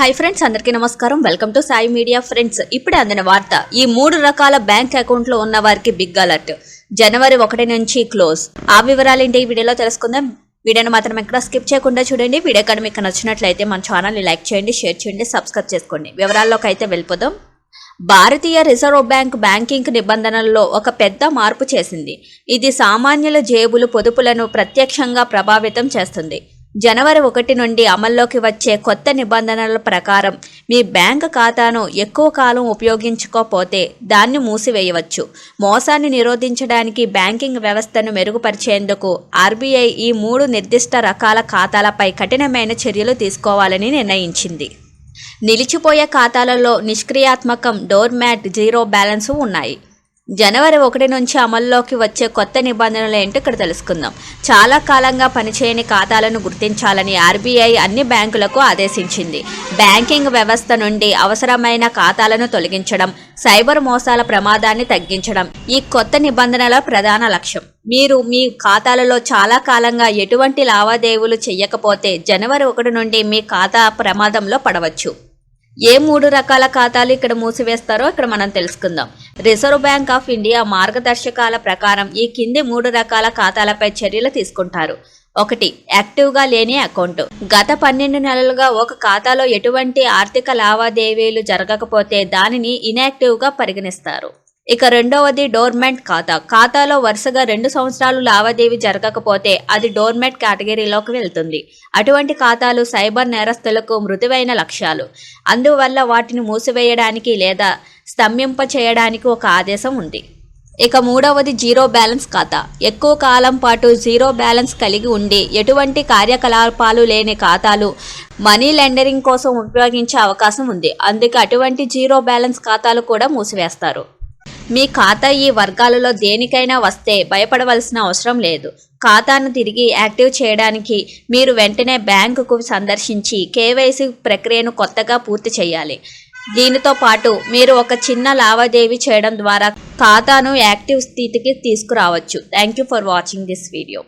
Hi friends అందరికీ నమస్కారం. Welcome to Sai media friends ఇప్పుడే అందిన వార్త ఈ మూడు రకాల బ్యాంక్ అకౌంట్లో ఉన్న వారికి బిగ్ అలర్ట్ జనవరి ఒకటి నుంచి క్లోజ్ ఆ వివరాలు ఏంటి ఈ వీడియోలో తెలుసుకుందాం. వీడియోని మాత్రం ఎక్కడ స్కిప్ చేయకుండా చూడండి. వీడియో కానీ మీకు నచ్చినట్లయితే మన ఛానల్ని లైక్ చేయండి షేర్ చేయండి సబ్స్క్రైబ్ చేసుకోండి. వివరాల్లోకి అయితే వెళ్ళిపోదాం. భారతీయ రిజర్వ్ బ్యాంక్ బ్యాంకింగ్ నిబంధనల్లో ఒక పెద్ద మార్పు చేసింది. ఇది సామాన్యుల జేబులు పొదుపులను ప్రత్యక్షంగా ప్రభావితం చేస్తుంది. జనవరి ఒకటి నుండి అమల్లోకి వచ్చే కొత్త నిబంధనల ప్రకారం మీ బ్యాంక్ ఖాతాను ఎక్కువ కాలం ఉపయోగించుకోకపోతే దాన్ని మూసివేయవచ్చు. మోసాన్ని నిరోధించడానికి బ్యాంకింగ్ వ్యవస్థను మెరుగుపరిచేందుకు ఆర్బీఐ ఈ మూడు నిర్దిష్ట రకాల ఖాతాలపై కఠినమైన చర్యలు తీసుకోవాలని నిర్ణయించింది. నిలిచిపోయే ఖాతాలలో నిష్క్రియాత్మకం డోర్ మ్యాట్ జీరో బ్యాలెన్స్ ఉన్నాయి. జనవరి ఒకటి నుంచి అమల్లోకి వచ్చే కొత్త నిబంధనలు ఏంటో ఇక్కడ తెలుసుకుందాం. చాలా కాలంగా పనిచేయని ఖాతాలను గుర్తించాలని ఆర్బీఐ అన్ని బ్యాంకులకు ఆదేశించింది. బ్యాంకింగ్ వ్యవస్థ నుండి అవసరమైన ఖాతాలను తొలగించడం సైబర్ మోసాల ప్రమాదాన్ని తగ్గించడం ఈ కొత్త నిబంధనల ప్రధాన లక్ష్యం. మీరు మీ ఖాతాలలో చాలా కాలంగా ఎటువంటి లావాదేవీలు చేయకపోతే జనవరి ఒకటి నుండి మీ ఖాతా ప్రమాదంలో పడవచ్చు. ఏ మూడు రకాల ఖాతాలు ఇక్కడ మూసివేస్తారో ఇక్కడ మనం తెలుసుకుందాం. రిజర్వ్ బ్యాంక్ ఆఫ్ ఇండియా మార్గదర్శకాల ప్రకారం ఈ కింది మూడు రకాల ఖాతాలపై చర్యలు తీసుకుంటారు. ఒకటి యాక్టివ్గా లేని అకౌంట్. గత పన్నెండు నెలలుగా ఒక ఖాతాలో ఎటువంటి ఆర్థిక లావాదేవీలు జరగకపోతే దానిని ఇన్యాక్టివ్గా పరిగణిస్తారు. ఇక రెండవది డోర్మెంట్ ఖాతా. ఖాతాలో వరుసగా రెండు సంవత్సరాలు లావాదేవీ జరగకపోతే అది డోర్మెంట్ కేటగిరీలోకి వెళ్తుంది. అటువంటి ఖాతాలు సైబర్ నేరస్తులకు మృదువైన లక్ష్యాలు. అందువల్ల వాటిని మూసివేయడానికి లేదా స్తంభింప చేయడానికి ఒక ఆదేశం ఉంది. ఇక మూడవది జీరో బ్యాలెన్స్ ఖాతా. ఎక్కువ కాలం పాటు జీరో బ్యాలెన్స్ కలిగి ఉండి ఎటువంటి కార్యకలాపాలు లేని ఖాతాలు మనీ లెండరింగ్ కోసం ఉపయోగించే అవకాశం ఉంది. అందుకే అటువంటి జీరో బ్యాలెన్స్ ఖాతాలు కూడా మూసివేస్తారు. మీ ఖాతా ఈ వర్గాలలో దేనికైనా వస్తే భయపడవలసిన అవసరం లేదు. ఖాతాను తిరిగి యాక్టివ్ చేయడానికి మీరు వెంటనే బ్యాంకుకు సందర్శించి కేవైసీ ప్రక్రియను కొత్తగా పూర్తి చేయాలి. దీనితో పాటు మీరు ఒక చిన్న లావాదేవీ చేయడం ద్వారా ఖాతాను యాక్టివ్ స్థితికి తీసుకురావచ్చు. Thank you for watching this video.